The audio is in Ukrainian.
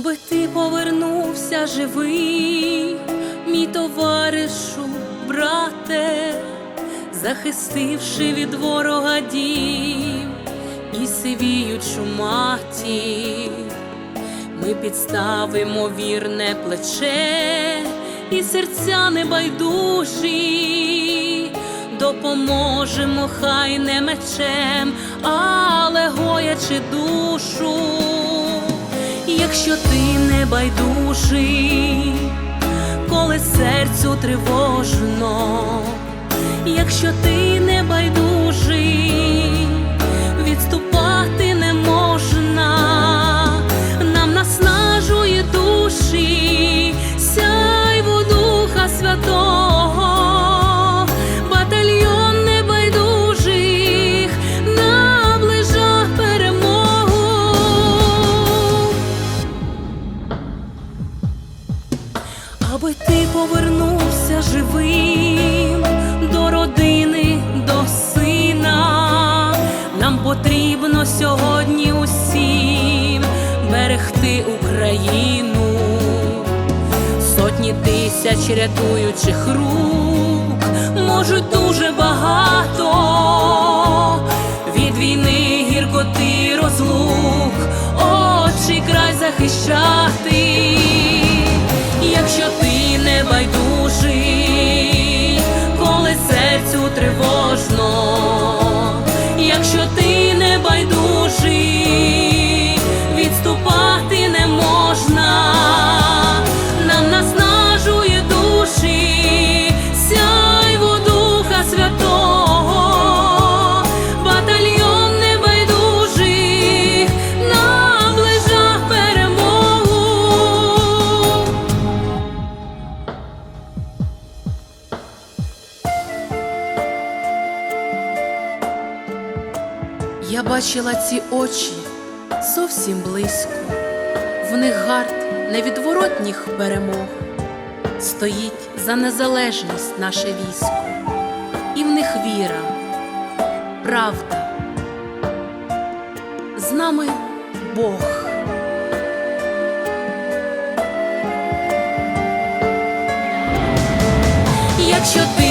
аби ти повернувся живий, мій товаришу, брате, захистивши від ворога дім і сивіючу матір, ми підставимо вірне плече і серця небайдужі, допоможемо хай не мечем, але гоячи душу, якщо ти не байдужий, коли серцю тривожно, якщо ти не байдужий, повернувся живим до родини, до сина, нам потрібно сьогодні усім берегти Україну, сотні тисяч рятуючих рук можуть дуже багато. Від війни гіркоти розлук, очі край захищати, ти не Я бачила ці очі зовсім близько, в них гард невідворотніх перемог, стоїть за незалежність наше військо, і в них віра, правда. З нами Бог. Якщо ти